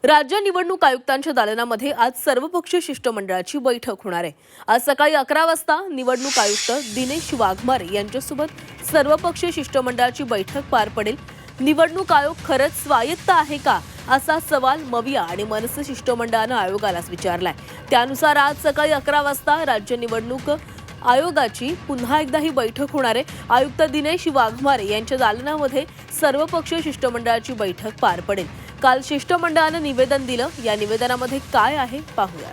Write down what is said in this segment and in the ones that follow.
राज्य निवडणूक आयुक्तांच्या दालनामध्ये आज सर्वपक्षीय शिष्टमंडळाची बैठक होणार आहे. आज सकाळी अकरा वाजता निवडणूक आयुक्त दिनेश वाघमारे यांच्यासोबत सर्वपक्षीय शिष्टमंडळाची बैठक पार पडेल. निवडणूक आयोग खरंच स्वायत्त आहे का असा सवाल मविया आणि मनसे शिष्टमंडळानं आयोगालाच विचारलाय. त्यानुसार आज सकाळी अकरा वाजता राज्य निवडणूक आयोगाची पुन्हा एकदा ही बैठक होणार आहे. आयुक्त दिनेश वाघमारे यांच्या दालनामध्ये सर्वपक्षीय शिष्टमंडळाची बैठक पार पडेल. काल शिष्टमंडळानं निवेदन दिलं. या निवेदनामध्ये काय आहे पाहूया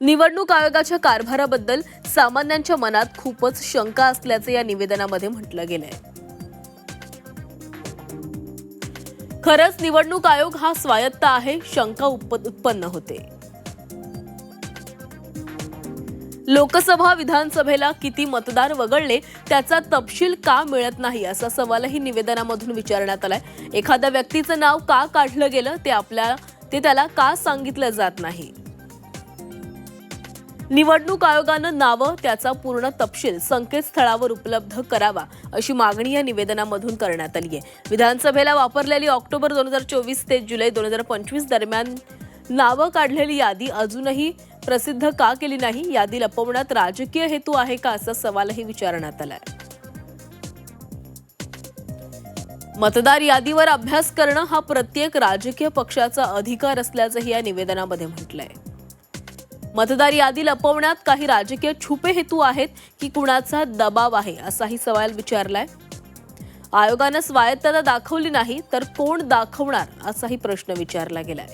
निवडणूक आयोगाच्या कारभाराबद्दल सामान्यांच्या मनात खूपच शंका असल्याचं या निवेदनामध्ये म्हटलं गेलंय. खरंच निवडणूक आयोग हा स्वायत्त आहे शंका उत्पन्न होते. लोकसभा विधानसभेला किती मतदार वगळले त्याचा तपशील का मिळत नाही? असा सवालही निवेदनामधून विचारण्यात आलाय. एखाद्या व्यक्तीचं नाव का काढलं गेलं ते आपल्या ते त्याला का सांगितलं जात नाही? निवडणूक आयोगानं नावं त्याचा पूर्ण तपशील संकेतस्थळावर उपलब्ध करावा अशी मागणी या निवेदनामधून करण्यात आली आहे. विधानसभेला वापरलेली ऑक्टोबर दोन हजार चोवीस ते जुलै दोन हजार पंचवीस दरम्यान नावं काढलेली यादी अजूनही प्रसिद्ध का केली नाही यादी लपवण्यात राजकीय हेतू आहे का असा सवालही विचारण्यात आलाय. मतदार यादीवर अभ्यास करणं हा प्रत्येक राजकीय पक्षाचा अधिकार असल्याचंही या निवेदनामध्ये म्हटलंय. मतदार यादी लपवण्यात काही राजकीय छुपे हेतू आहेत की कुणाचा दबाव आहे असाही सवाल विचारलाय. आयोगानं स्वायत्तता दाखवली नाही तर कोण दाखवणार असाही प्रश्न विचारला गेलाय.